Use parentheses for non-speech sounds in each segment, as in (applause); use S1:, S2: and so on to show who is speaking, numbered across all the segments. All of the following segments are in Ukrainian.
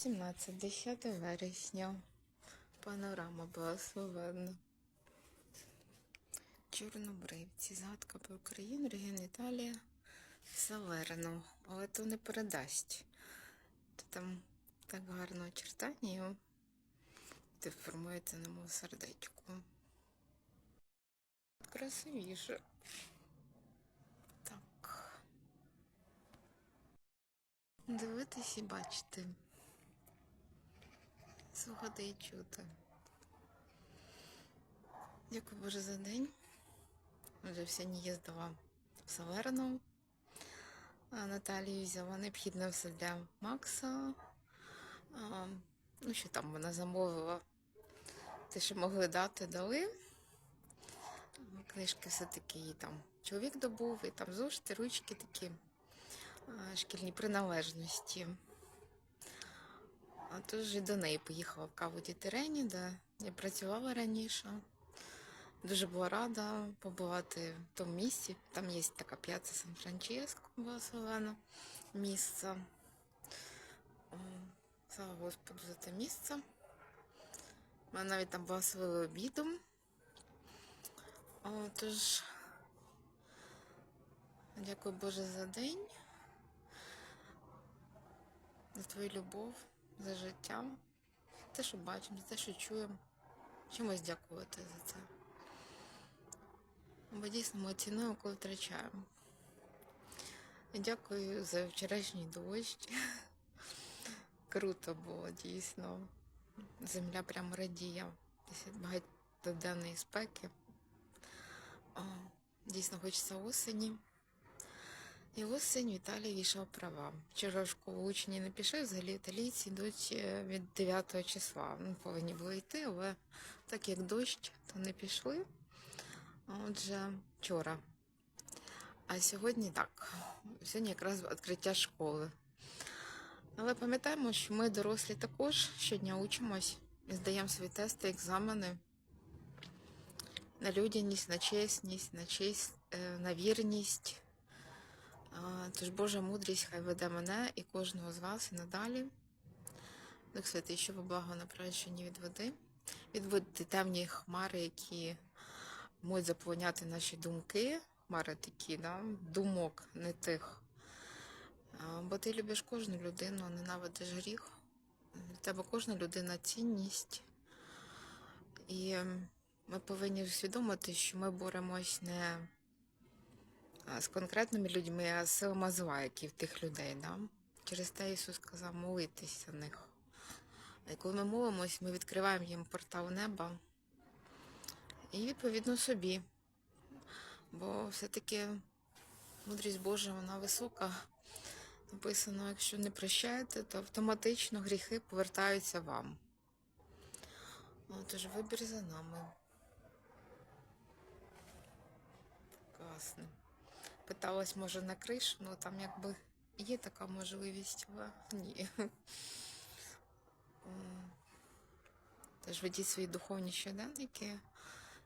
S1: 17, 10 вересня. Панорама благословенна. Чорнобривці. Згадка про Україну, регіон Італія, Салерно. Але то не передасть. То там так гарно очертання його. Ти формується на мов сердечку. Красивіше. Так. Дивитись і бачити. Слухати і чути. Дякую Боже за день. Вже сьогодні їздила в Салерно. А Наталію взяла необхідне все для Макса. А, ну, що там вона замовила? Те, що могли дати, дали. Книжки все-таки їй там чоловік добув, і там зошити, ручки такі, шкільні приналежності. А тож і до неї поїхала в каву Терені, де я працювала раніше. Дуже була рада побувати в тому місці. Там є така п'яця Сан-Франческо, благословена місце. Слава Господу за те місце. Мене навіть там благословили обідом. Тож, дякую Боже за день, за твою любов, за життя, за те, що бачимо, за те, що чуємо. Чимось дякувати за це. Бо дійсно ми цінуємо, коли втрачаємо. Дякую за вчорашній дощ. (laughs) Круто було, дійсно. Земля прямо радіє після багатоденної спеки. Дійсно хочеться осені. І осень в Італії війшов права. В школу учні не пішли, взагалі італійці йдуть від 9 числа. Ну, повинні були йти, але так як дощ, то не пішли. Отже, вчора. А сьогодні так. Сьогодні якраз відкриття школи. Але пам'ятаємо, що ми дорослі також щодня учимось і здаємо свої тести, екзамени на людяність, на чесність, на честь, на вірність. Тож Божа мудрість хай веде мене і кожного з вас і надалі. Дух Святий, щоб благо на прощення від води, відводити темні хмари, які можуть заполоняти наші думки, хмари такі, да? думок не тих. Бо ти любиш кожну людину, ненавидиш гріх. Для тебе кожна людина цінність. І ми повинні усвідомити, що ми боремось не з конкретними людьми, а з силами зла, які в тих людей. Да? Через те Ісус сказав молитись за них. І коли ми молимось, ми відкриваємо їм портал неба і відповідно собі. Бо все-таки мудрість Божа, вона висока. Написано, якщо не прощаєте, то автоматично гріхи повертаються вам. Тож вибір за нами. Класно. Питалась, може, на кришу, ну там якби є така можливість, але ні. Тож ведіть свої духовні щоденники,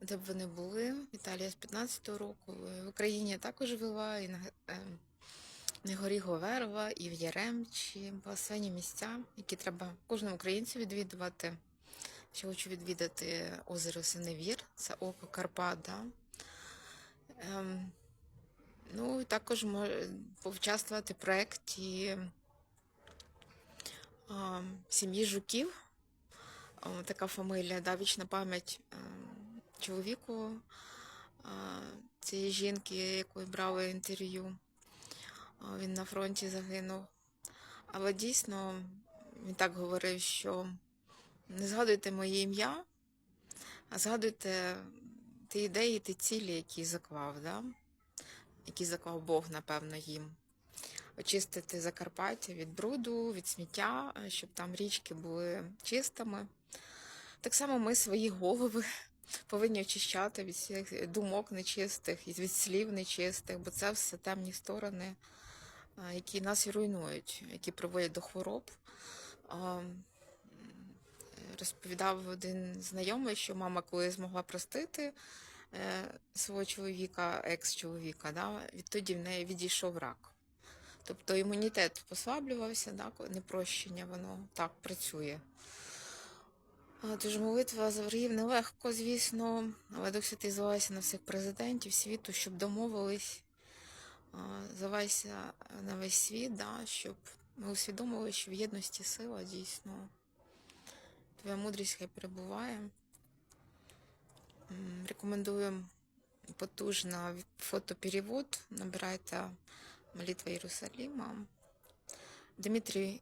S1: де б вони були. Італія з 15-го року. В Україні я також вела і на е, на горі Говерова, і в Яремчі. Благословені місця, які треба кожному українцю відвідувати. Ще хочу відвідати озеро Синевір, це око Карпат. Да? Ну, і також поучаствувати в проєкті сім'ї жуків. Така фамилія, да, вічна пам'ять ем, чоловіку цієї жінки, якої брали інтерв'ю. Він на фронті загинув. Але дійсно він так говорив, що не згадуйте моє ім'я, а згадуйте ті ідеї, ті цілі, які заклав, да? Які заклав Бог, напевно, їм. Очистити Закарпаття від бруду, від сміття, е, щоб там річки були чистими. Так само ми свої голови (laughs) повинні очищати від всіх думок нечистих, і від слів нечистих, бо це все темні сторони, які нас і руйнують, які приводять до хвороб. Розповідав один знайомий, що мама, коли змогла простити е, свого чоловіка, екс-чоловіка, да, відтоді в неї відійшов рак. Тобто імунітет послаблювався, да, непрощення, воно так працює. Тож молитва за ворогів нелегко, звісно, але Дух Святий звалася на всіх президентів світу, щоб домовились, а, звалася на весь світ, да, щоб ми усвідомили, що в єдності сила дійсно. Твоя мудрість хай перебуває. Рекомендую потужно фотоперевод. Набирайте молитва Єрусалима. Дмитрій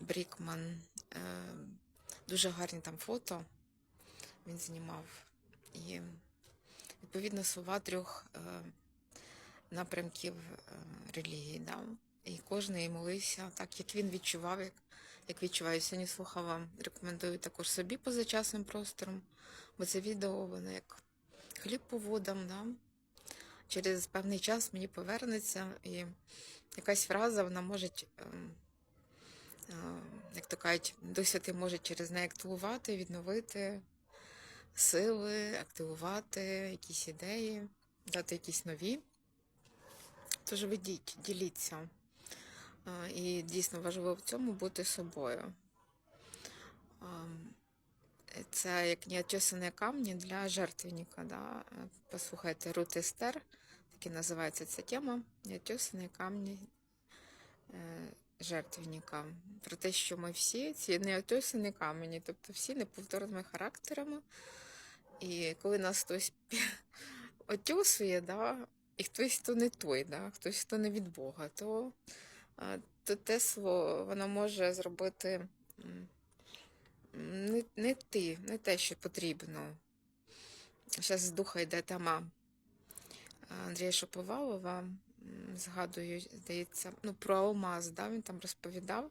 S1: Брікман. Дуже гарні там фото він знімав. І відповідно слова трьох е, напрямків е, релігії. Да? І кожен молився так, як він відчував, як, як відчуваю. Сьогодні слухала, рекомендую також собі поза часом простором, бо це відео, воно як хліб по водам. Да? Через певний час мені повернеться, і якась фраза вона може, ем, е, як то кажуть, Дух може через неї активувати, відновити сили, активувати якісь ідеї, дати якісь нові. Тож ведіть, діліться. І дійсно важливо в цьому бути собою. Це як неотесані камні для жертвенника. Да? Послухайте Рут Естер, так і називається ця тема. Неотесані камні е, жертвенника. Про те, що ми всі ці неотесані камені, тобто всі неповторними характерами. І коли нас хтось (laughs) отюсує, да, і хтось то не той, да, хтось хто не від Бога, то, то те слово воно може зробити не, не ти, не те, що потрібно. Зараз з духа йде тема Андрія Шоповалова, м, згадую, здається, ну, про алмаз, да, він там розповідав.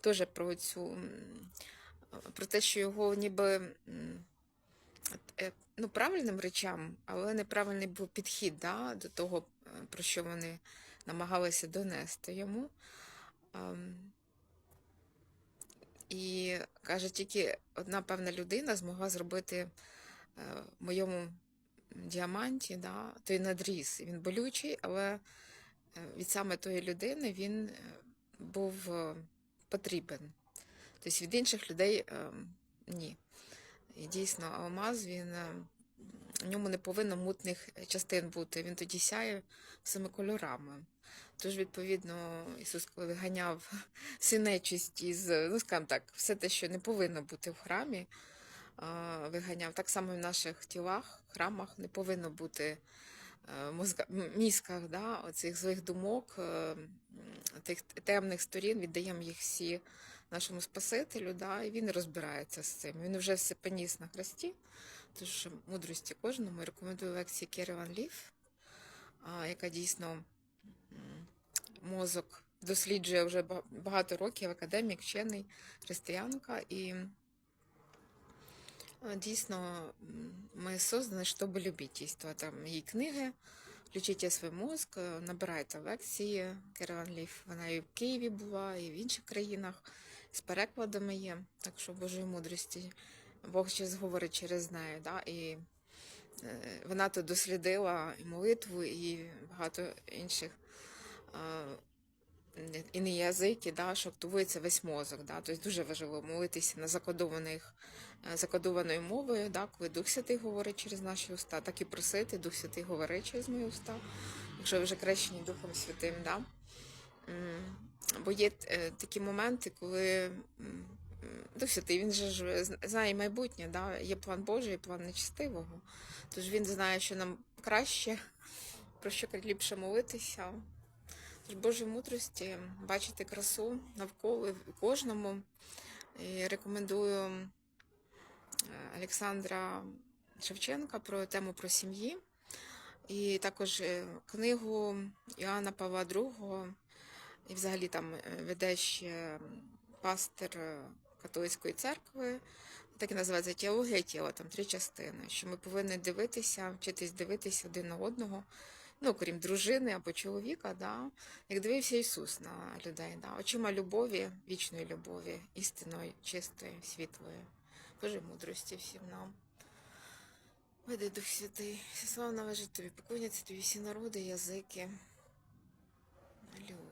S1: Теж про цю, про те, що його ніби е, ну, правильним речам, але неправильний був підхід да, до того, е, про що вони намагалися донести йому. І каже, тільки одна певна людина змогла зробити е, в моєму діаманті да, той надріз. Він болючий, але е, від саме тої людини він е, був потрібен. Тобто від інших людей е, ні. І дійсно, алмаз, він в ньому не повинно мутних частин бути. Він тоді сяє всіми кольорами. Тож, відповідно, Ісус, коли виганяв (laughs) всю нечисть із, ну скажімо так, все те, що не повинно бути в храмі, виганяв. Так само і в наших тілах, храмах не повинно бути е, мозга, м- мізках да, оцих злих думок, е, тих темних сторін, віддаємо їх всі нашому Спасителю, да, і він розбирається з цим. Він вже все поніс на хресті. Тож мудрості кожному рекомендую лекції Кереван Ліф, яка дійсно мозок досліджує вже багато років, академік, вчений, християнка. І дійсно ми создані, щоб любити. Є там її книги. Включите свій мозк, е, набирайте лекції. Кереван Ліф, вона і в Києві була, і в інших країнах. З перекладами є. Так що Божої мудрості. Бог ще говорить через неї. Да? І е, вона тут дослідила і молитву, і багато інших і не язики, да, що активується весь мозок. Да? Тобто дуже важливо молитися на закодованих, е, закодованою мовою, да? коли Дух Святий говорить через наші уста, так і просити, Дух Святий говорить через мої уста, якщо ви вже крещені Духом Святим. Да? Бо є е, такі моменти, коли Святий, він же ж знає майбутнє, да? є план Божий, є план нечистивого. Тож він знає, що нам краще, про що ліпше молитися. Тож Божої мудрості бачити красу навколо кожному. І рекомендую е, Олександра Шевченка про тему про сім'ї. І також е, книгу Іоанна Павла II, і взагалі там е, веде ще пастир е, католицької церкви, так і називається теологія тіла, там три частини. Що ми повинні дивитися, вчитись дивитися один на одного, ну, крім дружини або чоловіка, да, як дивився Ісус на людей, да, очима любові, вічної любові, істинної, чистої, світлої. Боже мудрості всім нам. Веди Дух Святий, всеславно належить тобі, поклоняться тобі всі народи, язики. Алілуя.